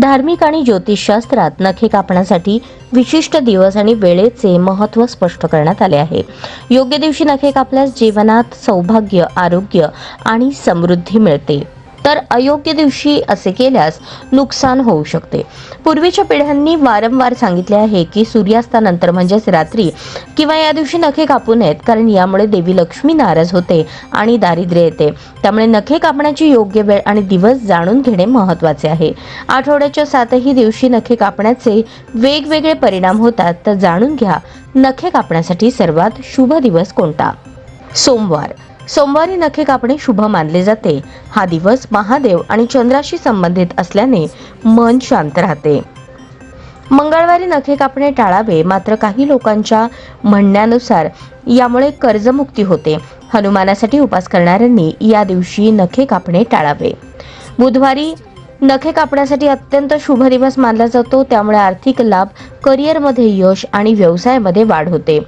धार्मिक आणि ज्योतिषशास्त्रात नखे कापण्यासाठी विशिष्ट दिवस आणि वेळेचे महत्त्व स्पष्ट करण्यात आले आहे. योग्य दिवशी नखे कापल्यास जीवनात सौभाग्य आरोग्य आणि समृद्धी मिळते. तर अयोग्य दिवशी असे केल्यास नुकसान होऊ शकते. पूर्वीच्या पिढ्यांनी वारंवार सांगितले आहे की सूर्यास्तानंतर म्हणजेच रात्री किंवा या दिवशी नखे कापू नयेत कारण यामुळे देवी लक्ष्मी नाराज होते आणि दारिद्र्य येते. त्यामुळे नखे कापण्याची योग्य वेळ आणि दिवस जाणून घेणे महत्त्वाचे आहे. आठवड्याच्या सातही दिवशी नखे कापण्याचे वेगवेगळे परिणाम होतात तर जाणून घ्या नखे कापण्यासाठी सर्वात शुभ दिवस कोणता? सोमवार. सोमवारी नखे कापणे शुभ मानले जाते. हा दिवस महादेव आणि चंद्राशी संबंधित असल्याने मन शांत राहते. मंगळवारी नखे कापणे टाळावे मात्र काही लोकांच्या म्हणण्यानुसार यामुळे कर्जमुक्ती होते. हनुमानासाठी उपास करणाऱ्यांनी या दिवशी नखे कापणे टाळावे. बुधवारी नखे कापण्यासाठी अत्यंत शुभ दिवस मानला जातो. त्यामुळे आर्थिक लाभ करिअरमध्ये यश आणि व्यवसायामध्ये वाढ होते.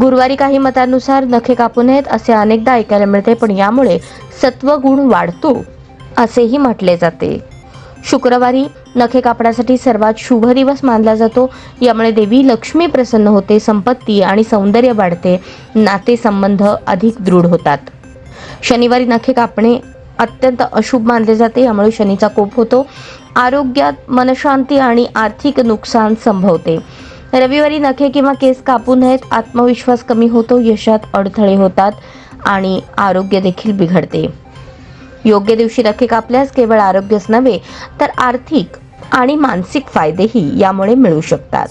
गुरुवारी काही मतानुसार नखे कापू नयेत असे अनेकदा ऐकायला मिळते पण यामुळे सत्वगुण वाढतो असेही म्हटले जाते. शुक्रवारी नखे कापण्यासाठी सर्वात शुभ दिवस मानला जातो. यामुळे देवी लक्ष्मी प्रसन्न होते संपत्ती आणि सौंदर्य वाढते नातेसंबंध अधिक दृढ होतात. शनिवारी नखे कापणे अत्यंत अशुभ मानले जाते. यामुळे शनीचा कोप होतो. आरोग्यात मनशांती आणि आर्थिक नुकसान संभवते. रविवारी नखे किंवा केस कापू नयेत. आत्मविश्वास कमी होतो. यशात अडथळे होतात आणि आरोग्य देखील बिघडते. योग्य दिवशी नखे कापल्यास केवळ आरोग्यच नव्हे तर आर्थिक आणि मानसिक फायदेही यामुळे मिळू शकतात.